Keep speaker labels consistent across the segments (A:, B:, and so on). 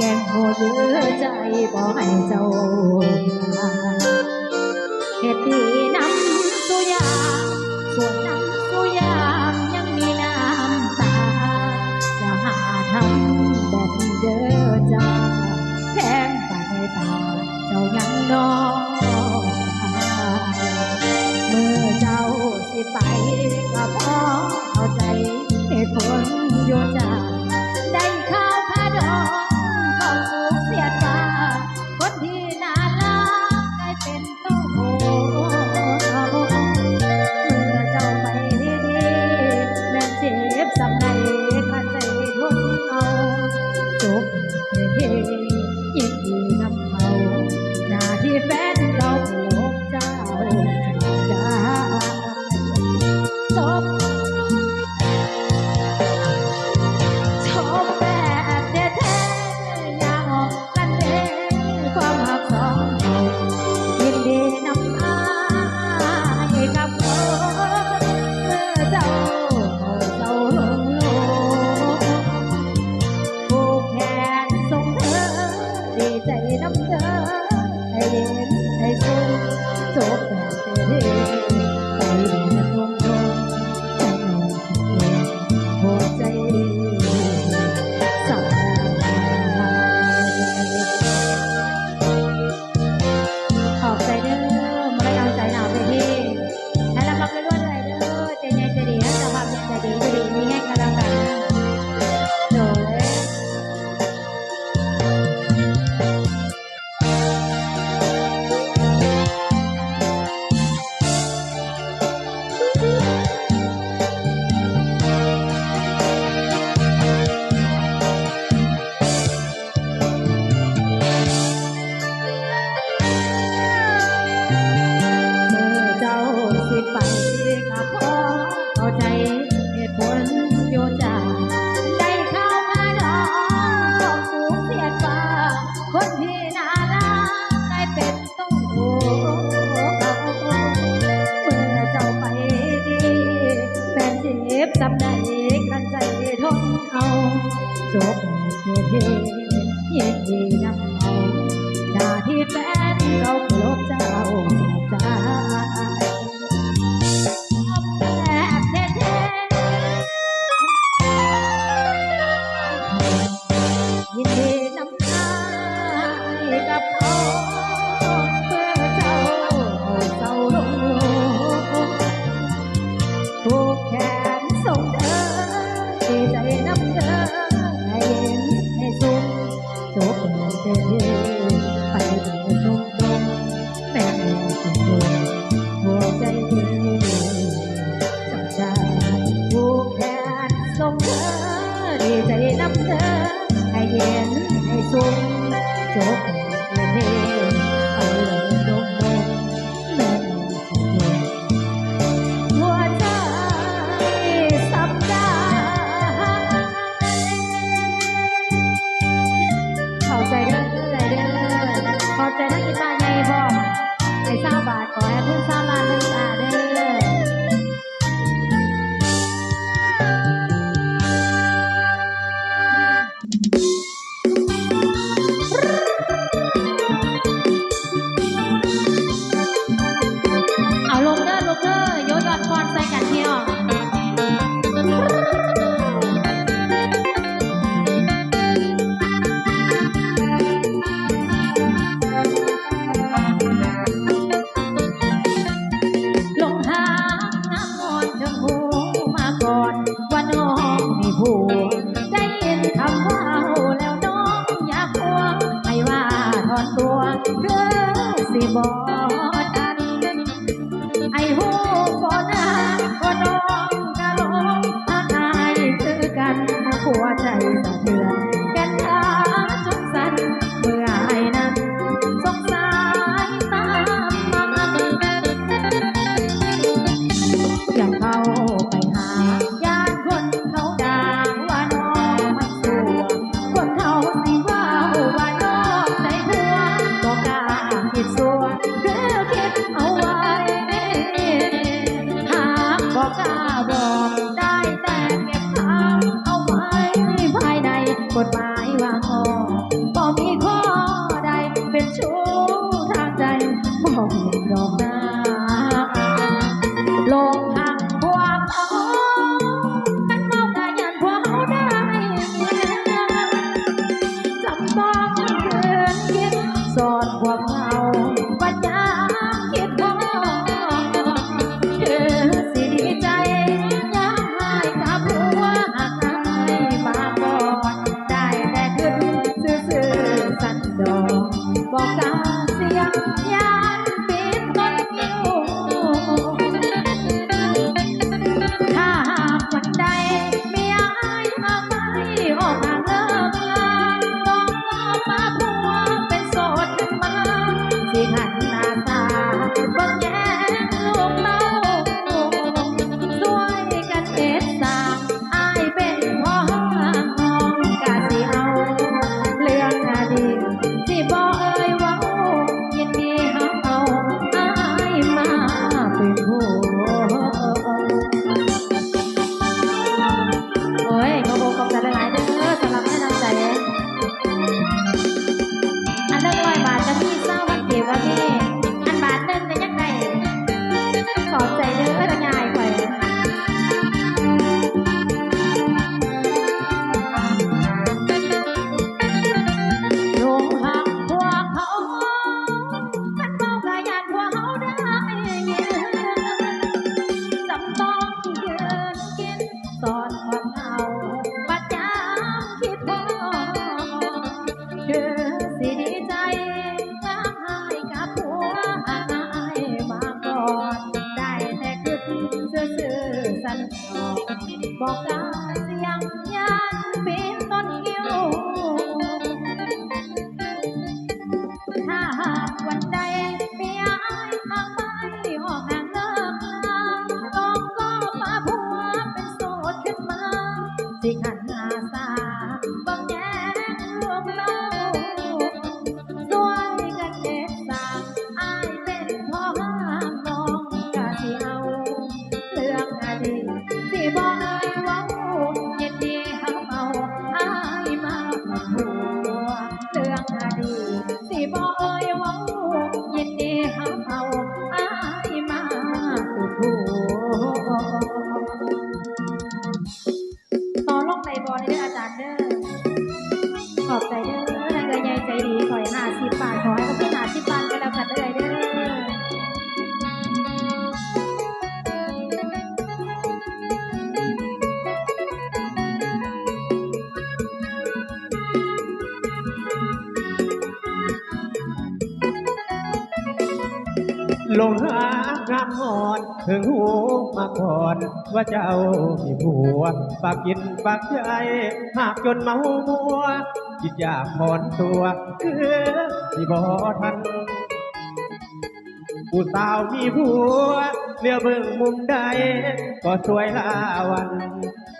A: แกงโหเยือใจบ่ให้เจ้าเหตุที่น้ำสวยางส่วนน้ำสุยางยังมีน้ำตาอย่าหาทำแบบเยือใจแทงไปตาเจ้ายังนอนเมื่อเจ้าสิไปกับพ่อ จบเสียเดเย็ดนำเอาดาที่แฟนเราเคารพเจ้าใจยิดนำตากับเขา หัวเรื่องอดีตสิบ่ ล
B: งหางามหอนถึงหูมาก่อน ว่าเจ้ามีผัวปากกินปากใจหากจนเมามัวคิดอยากถอนตัวคือที่บ่ทันผู้สาวมีผัวเลี้ยวเบิ่งมุมใด ก็สวยลาวัน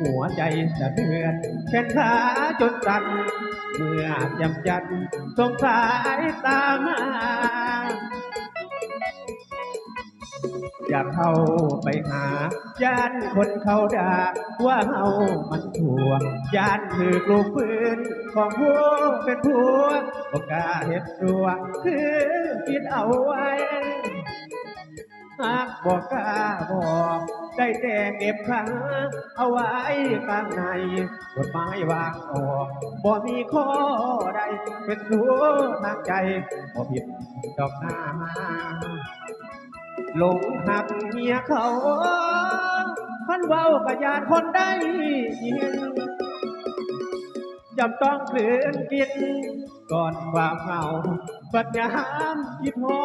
B: หัวใจสะเทือนแขนขาจนสั่นเมื่อจำจัดสงสายตามา อยากเข้าไปหาย่านคนเขาด่าว่าเฮามันถั่วย่านถือกลูกปืนของผัวเป็นผัวบอกกล้าเฮ็ดตัวคือคิดเอาไว้หากบอกกล้าบอกได้แต่เก็บขาเอาไว้ข้างในกฎหมายวางออกบ่มีข้อใดเป็นรู้ทางใจบ่ผิดดอกหน้า หลงหักเมียเขาพันเว้ากะยานคนได้ยินจำต้องคลืนกินก่อนความเหงาปัญญามคิดพอ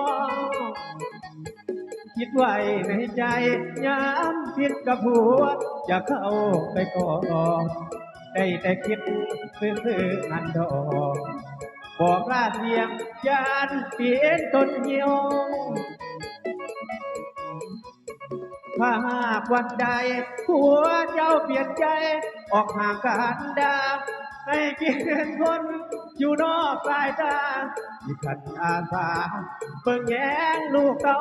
B: คิดไว้ในใจยามคิดกับผัวจะเข้าไปก่อนได้แต่คิดซื่อๆนันดอกบอกลาเสียงยานเปลี่ยนต้นเหี่ยว ถ้าหากวันใดผัวเจ้าเปลี่ยนใจ ออกห่างกันดาให้เกียนคนอยู่นอกสายตาที่ขันอาสาเบิ่งแย้งลูกเต้า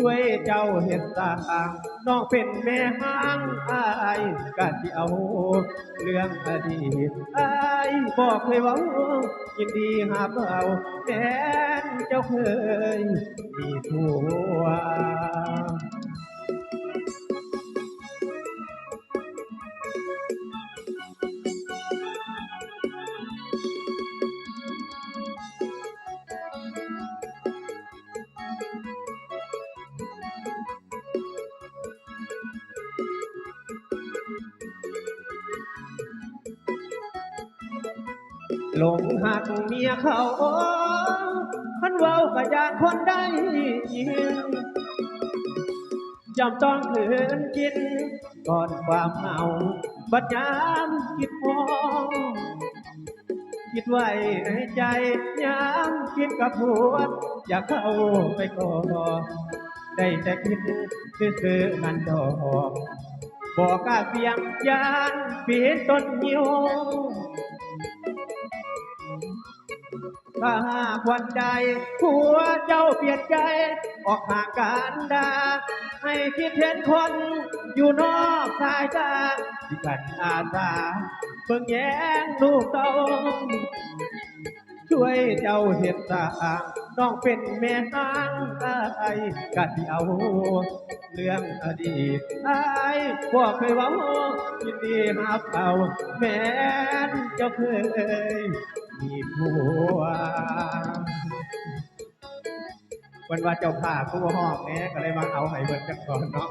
B: ช่วยเจ้าเห็ดต่างน้องเป็นแม่ห้างอายกะที่เอา เรื่องอดีตอายบอกเลยว่ายินดีหาเบาแม้นเจ้าเคยมีผัว ลงหักเมียเขาคันเว้ากะยานคนได้ยินจำต้องขืนกิน ก่อนความเหงาบัดยามคิดมองคิดไว้ในใจยามคิดกับผัวอยากเข้าไปกอดได้แต่คิดซื่อๆนั่นดอกบอกกาเสียงยานปีนต้นยิว ถ้าหากวันใดผัวเจ้าเปลี่ยนใจ ออกห่างกันดา ให้คิดเห็นคนอยู่นอกสายตาที่กันอาสาเบิ่งแย้งลูกเต้าช่วยเจ้าเห็นตางน้องเป็นแม่นางอายกะที่เอาเรื่องอดีตไอายบ่เคยว้ายินดีหับเอาแม้นเจ้าเคย มีผัววันว่าเจ้าภาพผู้ห้องแม่ก็เลยมาเอาให้เบิดจักก่อนเนาะ